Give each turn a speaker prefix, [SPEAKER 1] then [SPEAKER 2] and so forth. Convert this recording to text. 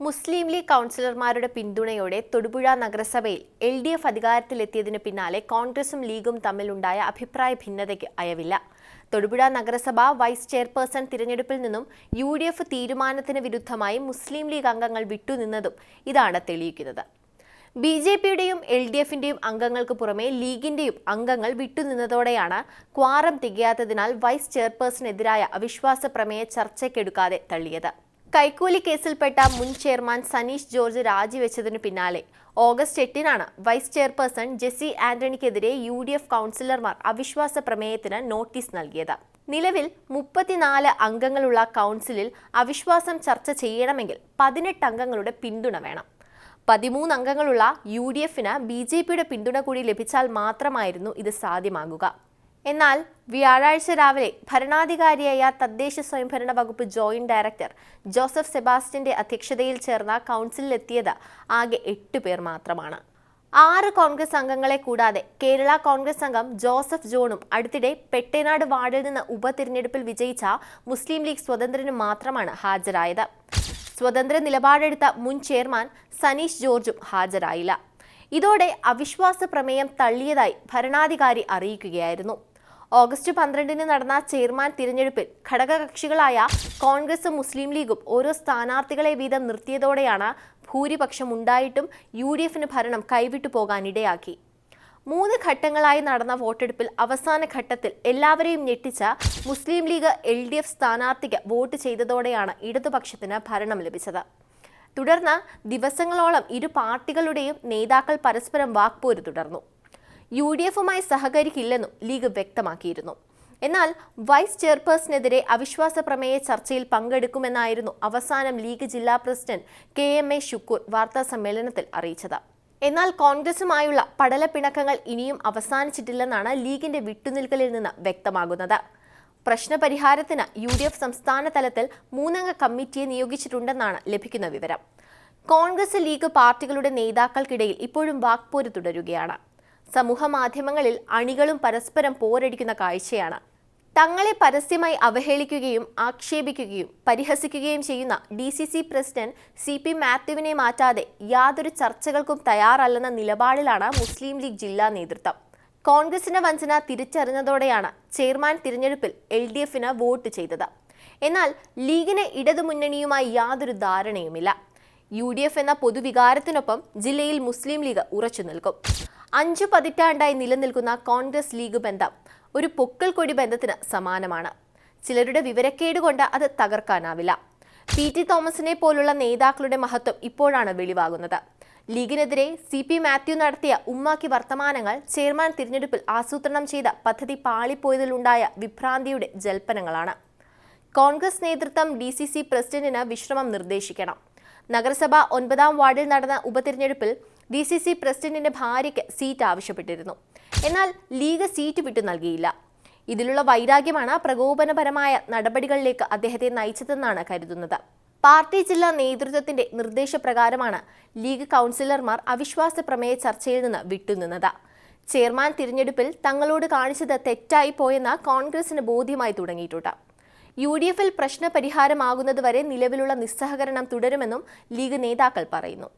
[SPEAKER 1] മുസ്ലിം league കൗൺസിലർമാരുടെ പിന്തുണയോടെ തൊടുപുഴ നഗരസഭയിൽ L D F അധികാരത്തിലെത്തിയതിനു പിന്നാലെ കോൺഗ്രസും ലീഗും തമ്മിലുണ്ടായ അഭിപ്രായ ഭിന്നതയ്ക്ക് അയവില്ല. തൊടുപുഴ നഗരസഭ വൈസ് ചെയർപേഴ്സൺ തിരഞ്ഞെടുപ്പിൽ നിന്നും യു ഡി എഫ് തീരുമാനത്തിന് വിരുദ്ധമായി മുസ്ലിം ലീഗ് അംഗങ്ങൾ വിട്ടുനിന്നതും ഇതാണ് തെളിയിക്കുന്നത്. ബി ജെ പിയുടെയും എൽ ഡി എഫിന്റെയും അംഗങ്ങൾക്ക് പുറമെ ലീഗിന്റെയും അംഗങ്ങൾ വിട്ടുനിന്നതോടെയാണ് ക്വാറം തികയാത്തതിനാൽ വൈസ് ചെയർപേഴ്സണെതിരായ അവിശ്വാസ പ്രമേയ ചർച്ചയ്ക്കെടുക്കാതെ തള്ളിയത്. കൈക്കൂലി കേസിൽപ്പെട്ട മുൻ ചെയർമാൻ സനീഷ് ജോർജ് രാജിവെച്ചതിനു പിന്നാലെ. ഓഗസ്റ്റ് എട്ടിനാണ് വൈസ് ചെയർപേഴ്സൺ ജെസി ആന്റണിക്കെതിരെ യു ഡി എഫ് കൗൺസിലർമാർ അവിശ്വാസ പ്രമേയത്തിന് നോട്ടീസ് നൽകിയത്. നിലവിൽ മുപ്പത്തിനാല് അംഗങ്ങളുള്ള കൗൺസിലിൽ അവിശ്വാസം ചർച്ച ചെയ്യണമെങ്കിൽ പതിനെട്ട് അംഗങ്ങളുടെ പിന്തുണ വേണം. പതിമൂന്ന് അംഗങ്ങളുള്ള യു ഡി എഫിന് ബി ജെ പിയുടെ പിന്തുണ കൂടി ലഭിച്ചാൽ മാത്രമായിരുന്നു ഇത് സാധ്യമാകുക. എന്നാൽ വ്യാഴാഴ്ച രാവിലെ ഭരണാധികാരിയായ തദ്ദേശ സ്വയംഭരണ വകുപ്പ് ജോയിന്റ് ഡയറക്ടർ ജോസഫ് സെബാസ്റ്റ്യന്റെ അധ്യക്ഷതയിൽ ചേർന്ന കൗൺസിലിലെത്തിയത് ആകെ എട്ട് പേർ മാത്രമാണ്. ആറ് കോൺഗ്രസ് അംഗങ്ങളെ കൂടാതെ കേരള കോൺഗ്രസ് അംഗം ജോസഫ് ജോണും അടുത്തിടെ പെട്ടേനാട് വാർഡിൽ നിന്ന് ഉപതിരഞ്ഞെടുപ്പിൽ വിജയിച്ച മുസ്ലിം ലീഗ് സ്വതന്ത്രനും മാത്രമാണ് ഹാജരായത്. സ്വതന്ത്ര നിലപാടെടുത്ത മുൻ ചെയർമാൻ സനീഷ് ജോർജും ഹാജരായില്ല. ഇതോടെ അവിശ്വാസ പ്രമേയം തള്ളിയതായി ഭരണാധികാരി അറിയിക്കുകയായിരുന്നു. ഓഗസ്റ്റ് പന്ത്രണ്ടിന് നടന്ന ചെയർമാൻ തിരഞ്ഞെടുപ്പിൽ ഘടകകക്ഷികളായ കോൺഗ്രസും മുസ്ലിം ലീഗും ഓരോ സ്ഥാനാർത്ഥികളെ വീതം നിർത്തിയതോടെയാണ് ഭൂരിപക്ഷം ഉണ്ടായിട്ടും യു ഡി എഫിന് ഭരണം കൈവിട്ടു പോകാനിടയാക്കി. മൂന്ന് ഘട്ടങ്ങളായി നടന്ന വോട്ടെടുപ്പിൽ അവസാന ഘട്ടത്തിൽ എല്ലാവരെയും ഞെട്ടിച്ച Muslim League L D F സ്ഥാനാർത്ഥിക്ക് വോട്ട് ചെയ്തതോടെയാണ് ഇടതുപക്ഷത്തിന് ഭരണം ലഭിച്ചത്. തുടർന്ന് ദിവസങ്ങളോളം ഇരു പാർട്ടികളുടെയും നേതാക്കൾ പരസ്പരം വാക്പോര് തുടർന്നു. യു ഡി എഫുമായി സഹകരിക്കില്ലെന്നും ലീഗ് വ്യക്തമാക്കിയിരുന്നു. എന്നാൽ വൈസ് ചെയർപേഴ്സണെതിരെ അവിശ്വാസ പ്രമേയ ചർച്ചയിൽ പങ്കെടുക്കുമെന്നായിരുന്നു അവസാനം ലീഗ് ജില്ലാ president K M A Shukkur വാർത്താ സമ്മേളനത്തിൽ അറിയിച്ചത്. എന്നാൽ കോൺഗ്രസുമായുള്ള പടലപ്പിണക്കങ്ങൾ ഇനിയും അവസാനിച്ചിട്ടില്ലെന്നാണ് ലീഗിന്റെ വിട്ടുനിൽക്കലിൽ നിന്ന് വ്യക്തമാകുന്നത്. പ്രശ്നപരിഹാരത്തിന് യു ഡി എഫ് സംസ്ഥാന തലത്തിൽ മൂന്നംഗ കമ്മിറ്റിയെ നിയോഗിച്ചിട്ടുണ്ടെന്നാണ് ലഭിക്കുന്ന വിവരം. കോൺഗ്രസ് ലീഗ് പാർട്ടികളുടെ നേതാക്കൾക്കിടയിൽ ഇപ്പോഴും വാക്പോര് തുടരുകയാണ്. സമൂഹ മാധ്യമങ്ങളിൽ അണികളും പരസ്പരം പോരടിക്കുന്ന കാഴ്ചയാണ്. തങ്ങളെ പരസ്യമായി അവഹേളിക്കുകയും ആക്ഷേപിക്കുകയും പരിഹസിക്കുകയും ചെയ്യുന്ന D C C president C P മാത്യുവിനെ മാറ്റാതെ യാതൊരു ചർച്ചകൾക്കും തയ്യാറല്ലെന്ന നിലപാടിലാണ് മുസ്ലിം ലീഗ് ജില്ലാ നേതൃത്വം. കോൺഗ്രസിന്റെ വഞ്ചന തിരിച്ചറിഞ്ഞതോടെയാണ് ചെയർമാൻ തിരഞ്ഞെടുപ്പിൽ എൽ ഡി എഫിന് വോട്ട് ചെയ്തത്. എന്നാൽ ലീഗിന് ഇടതുമുന്നണിയുമായി യാതൊരു ധാരണയുമില്ല. യു ഡി എഫ് എന്ന പൊതുവികാരത്തിനൊപ്പം ജില്ലയിൽ മുസ്ലിം ലീഗ് ഉറച്ചു നിൽക്കും. അഞ്ചു പതിറ്റാണ്ടായി നിലനിൽക്കുന്ന കോൺഗ്രസ് ലീഗ് ബന്ധം ഒരു പൊക്കൽ കൊടി ബന്ധത്തിന് സമാനമാണ്. ചിലരുടെ വിവരക്കേട് കൊണ്ട് അത് തകർക്കാനാവില്ല. പി ടി തോമസിനെ പോലുള്ള നേതാക്കളുടെ മഹത്വം ഇപ്പോഴാണ് വെളിവാകുന്നത്. ലീഗിനെതിരെ സി പി മാത്യു നടത്തിയ ഉമ്മാക്കി വർത്തമാനങ്ങൾ ചെയർമാൻ തിരഞ്ഞെടുപ്പിൽ ആസൂത്രണം ചെയ്ത പദ്ധതി പാളിപ്പോയതിലുണ്ടായ വിഭ്രാന്തിയുടെ ജൽപ്പനങ്ങളാണ്. കോൺഗ്രസ് നേതൃത്വം ഡി സി സി പ്രസിഡന്റിന് വിശ്രമം നിർദ്ദേശിക്കണം. നഗരസഭ ഒൻപതാം വാർഡിൽ നടന്ന ഉപതിരഞ്ഞെടുപ്പിൽ ഡി സി സി പ്രസിഡന്റിന്റെ ഭാര്യയ്ക്ക് സീറ്റ് ആവശ്യപ്പെട്ടിരുന്നു. എന്നാൽ ലീഗ് സീറ്റ് വിട്ടു നൽകിയില്ല. ഇതിലുള്ള വൈരാഗ്യമാണ് പ്രകോപനപരമായ നടപടികളിലേക്ക് അദ്ദേഹത്തെ നയിച്ചതെന്നാണ് കരുതുന്നത്. പാർട്ടി ജില്ലാ നേതൃത്വത്തിന്റെ നിർദ്ദേശപ്രകാരമാണ് ലീഗ് കൗൺസിലർമാർ അവിശ്വാസ പ്രമേയ ചർച്ചയിൽ നിന്ന് വിട്ടുനിന്നത്. ചെയർമാൻ തിരഞ്ഞെടുപ്പിൽ തങ്ങളോട് കാണിച്ചത് തെറ്റായി പോയെന്ന് കോൺഗ്രസിന് ബോധ്യമായി തുടങ്ങിയിട്ടുണ്ട്. യു ഡി എഫിൽ പ്രശ്നപരിഹാരമാകുന്നതുവരെ നിലവിലുള്ള നിസ്സഹകരണം തുടരുമെന്നും ലീഗ് നേതാക്കൾ പറയുന്നു.